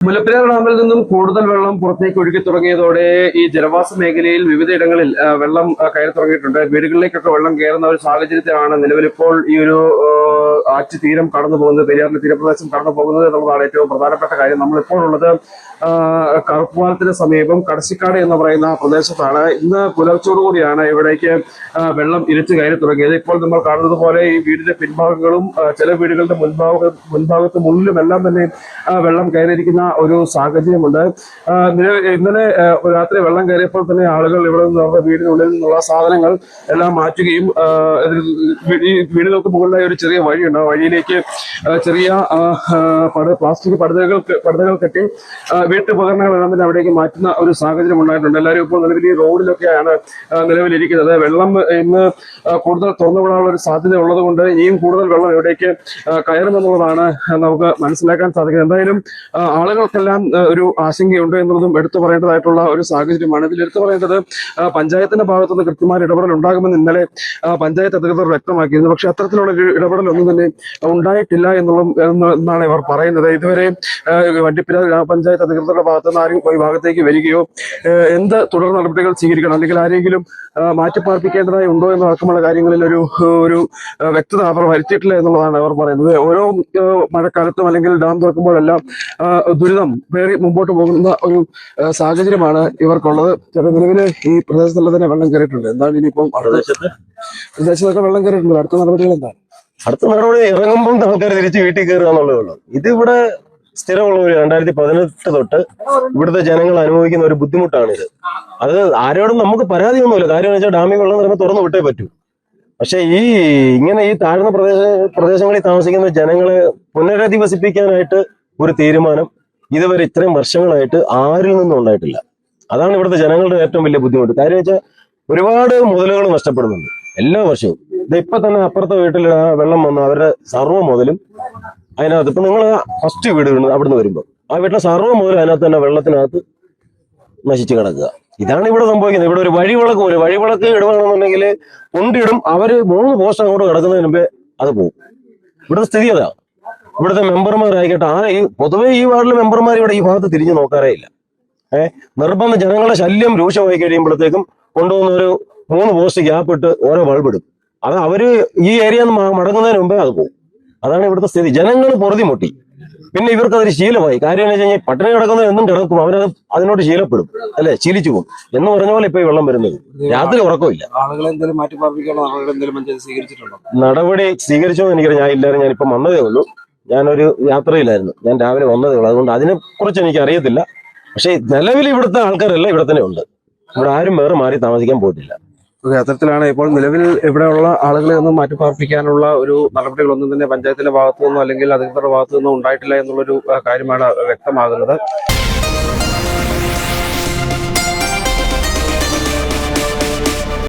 മുല്ലപ്പെരിയാർ ഡാമിൽ നിന്നും കൂടുതൽ വെള്ളം പുറത്തേക്ക് ഒഴുകി തുടങ്ങിയതോടെ ഈ ജലവാസ മേഖലയിൽ വിവിധയിടങ്ങളിൽ വെള്ളം കയറി തുടങ്ങിയിട്ടുണ്ട്. വീടുകളിലേക്കൊക്കെ വെള്ളം കയറുന്ന ഒരു സാഹചര്യത്തിലാണ് നിലവിലിപ്പോൾ ഈ ഒരു ആറ്റ് തീരം കടന്നു പോകുന്നത് പെരിയാറിന്റെ തീരപ്രദേശം കടന്നു പോകുന്നത് എന്നുള്ളതാണ് ഏറ്റവും പ്രധാനപ്പെട്ട കാര്യം. നമ്മളിപ്പോൾ ഉള്ളത് കറുപ്പുപാലത്തിന് സമീപം കടശിക്കാട് എന്ന് പറയുന്ന പ്രദേശത്താണ്. ഇന്ന് പുലർച്ചോടുകൂടിയാണ് ഇവിടേക്ക് വെള്ളം ഇരിച്ചു കയറി തുടങ്ങിയത്. ഇപ്പോൾ നമ്മൾ കാണുന്നത് പോലെ ഈ വീടിന്റെ പിൻഭാഗങ്ങളും ചില വീടുകളുടെ മുൻഭാഗ മുൻഭാഗത്തും ഉള്ളിലും എല്ലാം തന്നെ വെള്ളം കയറിയിരിക്കുന്ന ഒരു സാഹചര്യമുണ്ട്. ഇന്നലെ രാത്രി വെള്ളം കയറിയപ്പോൾ തന്നെ ആളുകൾ ഇവിടെ നിന്ന് അവരുടെ വീടിനുള്ളിൽ നിന്നുള്ള സാധനങ്ങൾ എല്ലാം മാറ്റുകയും വീടുകൾക്ക് മുകളിലായി ഒരു ചെറിയ വഴിയുണ്ട്. ആ വഴിയിലേക്ക് ചെറിയ പ്ലാസ്റ്റിക് പടുതകൾ പടുതകൾ കെട്ടി വീട്ടുപകരണങ്ങളെല്ലാം തന്നെ അവിടേക്ക് മാറ്റുന്ന ഒരു സാഹചര്യം ഉണ്ടായിട്ടുണ്ട്. എല്ലാവരും ഇപ്പോൾ നിലവിൽ ഈ റോഡിലൊക്കെയാണ് നിലവിലിരിക്കുന്നത്. വെള്ളം ഇന്ന് കൂടുതൽ തുറന്നു വിടാനുള്ള ഒരു സാധ്യത ഉള്ളത് കൊണ്ട് ഇനിയും കൂടുതൽ വെള്ളം എവിടേക്ക് കയറുമെന്നുള്ളതാണ് നമുക്ക് മനസ്സിലാക്കാൻ സാധിക്കുന്നത്. എന്തായാലും ആ, ആളുകൾക്കെല്ലാം ഒരു ആശങ്കയുണ്ട് എന്നുള്ളതും എടുത്തു പറയേണ്ടതായിട്ടുള്ള ഒരു സാഹചര്യമാണ്. ഇതിൽ എടുത്തു പറയേണ്ടത് പഞ്ചായത്തിന്റെ ഭാഗത്തുനിന്ന് കൃത്യമായ ഇടപെടൽ ഉണ്ടാകുമെന്ന് ഇന്നലെ പഞ്ചായത്ത് അധികൃതർ വ്യക്തമാക്കിയിരുന്നു. പക്ഷെ അത്തരത്തിലുള്ള ഒരു ഇടപെടൽ ഒന്നും തന്നെ ഉണ്ടായിട്ടില്ല എന്നുള്ള എന്നാണ് ഇവർ പറയുന്നത്. ഇതുവരെ വണ്ടിപ്പില ഗ്രാമപഞ്ചായത്ത് അധികൃതരുടെ ഭാഗത്തുനിന്ന് ആരും ഈ ഭാഗത്തേക്ക് വരികയോ എന്ത് തുടർ നടപടികൾ സ്വീകരിക്കണം അല്ലെങ്കിൽ ആരെങ്കിലും മാറ്റിപ്പാർപ്പിക്കേണ്ടതായി ഉണ്ടോ എന്നടക്കമുള്ള കാര്യങ്ങളിൽ ഒരു ഒരു വ്യക്തത അവർ വരുത്തിയിട്ടില്ല എന്നുള്ളതാണ് അവർ പറയുന്നത്. ഓരോ മഴക്കാലത്തും അല്ലെങ്കിൽ ഡാം തുറക്കുമ്പോഴെല്ലാം ആ, ദുരിതം പേറി മുമ്പോട്ട് പോകുന്ന ഒരു സാഹചര്യമാണ് ഇവർക്കുള്ളത്. നിലവിൽ ഈ പ്രദേശത്തുള്ള തന്നെ വെള്ളം കയറിയിട്ടുണ്ട്. എന്താണ് ഇനിയിപ്പം പ്രദേശത്തൊക്കെ വെള്ളം കയറിയിട്ടുണ്ട്. അടുത്ത നടപടികൾ എന്താണ്? അടുത്ത നടപടി ഇറങ്ങുമ്പോൾ ആൾക്കാർ തിരിച്ച് വീട്ടിൽ കയറുക എന്നുള്ളതേ ഉള്ളൂ. ഇത് ഇവിടെ സ്ഥിരമുള്ള ഒരു രണ്ടായിരത്തി പതിനെട്ട് തൊട്ട് ഇവിടുത്തെ ജനങ്ങൾ അനുഭവിക്കുന്ന ഒരു ബുദ്ധിമുട്ടാണ് ഇത് അത് ആരോടും നമുക്ക് പരാതിയൊന്നുമില്ല. കാര്യം വെച്ചാൽ ഡാമിൽ വെള്ളം നിറഞ്ഞ് തുറന്നു വിട്ടേ പറ്റൂ. പക്ഷെ ഈ ഇങ്ങനെ ഈ താഴ്ന്ന പ്രദേശ പ്രദേശങ്ങളിൽ താമസിക്കുന്ന ജനങ്ങളെ പുനരധിവസിപ്പിക്കാനായിട്ട് ഒരു തീരുമാനം ഇതുവരെ ഇത്രയും വർഷങ്ങളായിട്ട് ആരിൽ നിന്നും ഉണ്ടായിട്ടില്ല. അതാണ് ഇവിടുത്തെ ജനങ്ങളുടെ ഏറ്റവും വലിയ ബുദ്ധിമുട്ട്. കാര്യം വെച്ചാൽ ഒരുപാട് മുതലുകൾ നഷ്ടപ്പെടുന്നുണ്ട്. എല്ലാ വർഷവും. ഇത് ഇപ്പൊ തന്നെ അപ്പുറത്തെ വീട്ടിൽ വെള്ളം വന്ന് അവരുടെ സർവ മുതലും അതിനകത്ത് ഇപ്പൊ നിങ്ങൾ ഫസ്റ്റ് വീട് അവിടുന്ന് വരുമ്പോൾ ആ വീട്ടിലെ സർവ മുതൽ അതിനകത്ത് തന്നെ വെള്ളത്തിനകത്ത് നശിച്ചു കിടക്കുക. ഇതാണ് ഇവിടെ സംഭവിക്കുന്നത്. ഇവിടെ ഒരു വഴിവിളക്ക് പോലെ. വഴിവിളക്ക് ഇടുകയാണെന്നുണ്ടെങ്കിൽ കൊണ്ടിടും അവർ മൂന്ന് പോസ്റ്റ് അങ്ങോട്ട് കിടക്കുന്നതിന് മുമ്പേ അത് പോകും ഇവിടുത്തെ സ്ഥിതി അതാ. ഇവിടുത്തെ മെമ്പർമാരായിക്കോട്ടെ ആ ഈ പൊതുവെ ഈ വാർഡിലെ മെമ്പർമാർ ഇവിടെ ഈ ഭാഗത്ത് തിരിഞ്ഞു നോക്കാറേ ഇല്ല. ഏഹ് നിർബന്ധ ജനങ്ങളുടെ ശല്യം രൂക്ഷമായി കഴിയുമ്പോഴത്തേക്കും കൊണ്ടുവന്ന ഒരു മൂന്ന് പോസ്റ്റ് ഗ്യാപ്പ് ഇട്ട് ഓരോ ബൾബ് ഇടും. അത് അവർ ഈ ഏരിയ മടങ്ങുന്നതിന് മുമ്പേ അത് പോകും. അതാണ് ഇവിടുത്തെ സ്ഥിതി. ജനങ്ങൾ പൊറുതി മുട്ടി. പിന്നെ ഇവർക്ക് അതൊരു ശീലമായി. കാര്യം എന്ന് വെച്ച് കഴിഞ്ഞാൽ പട്ടിണി കിടക്കുന്നത് എന്നും കിടക്കും. അവരത് അതിനോട് ശീലപ്പെടും. അല്ലെ? ശീലിച്ചു പോകും. എന്ന് പറഞ്ഞ പോലെ ഇപ്പൊ ഈ വെള്ളം വരുന്നത്. രാത്രി ഉറക്കമില്ല. നടപടി സ്വീകരിച്ചിട്ടുണ്ടോ? നടപടി സ്വീകരിച്ചോ എനിക്കറിയാം. ഞാൻ ഇല്ലാതെ ഞാൻ ഇപ്പൊ വന്നതേ ഉള്ളൂ. ഞാനൊരു യാത്രയിലായിരുന്നു. ഞാൻ രാവിലെ വന്നതേ ഉള്ളൂ അതുകൊണ്ട് അതിനെ കുറിച്ച് എനിക്ക് അറിയത്തില്ല. പക്ഷേ നിലവിൽ ഇവിടുത്തെ ആൾക്കാരെല്ലാം ഇവിടെ തന്നെ ഉണ്ട്. ഇവിടെ ആരും വേറെ മാറി താമസിക്കാൻ പോയിട്ടില്ല. അത്തരത്തിലാണ് ഇപ്പോൾ നിലവിൽ ഇവിടെയുള്ള ആളുകളെ ഒന്നും മാറ്റിപ്പാർപ്പിക്കാനുള്ള ഒരു നടപടികളൊന്നും തന്നെ പഞ്ചായത്തിന്റെ ഭാഗത്തു നിന്നോ അല്ലെങ്കിൽ അധികൃതരുടെ ഭാഗത്തു നിന്നോ ഉണ്ടായിട്ടില്ല എന്നുള്ളൊരു കാര്യമാണ് വ്യക്തമാകുന്നത്.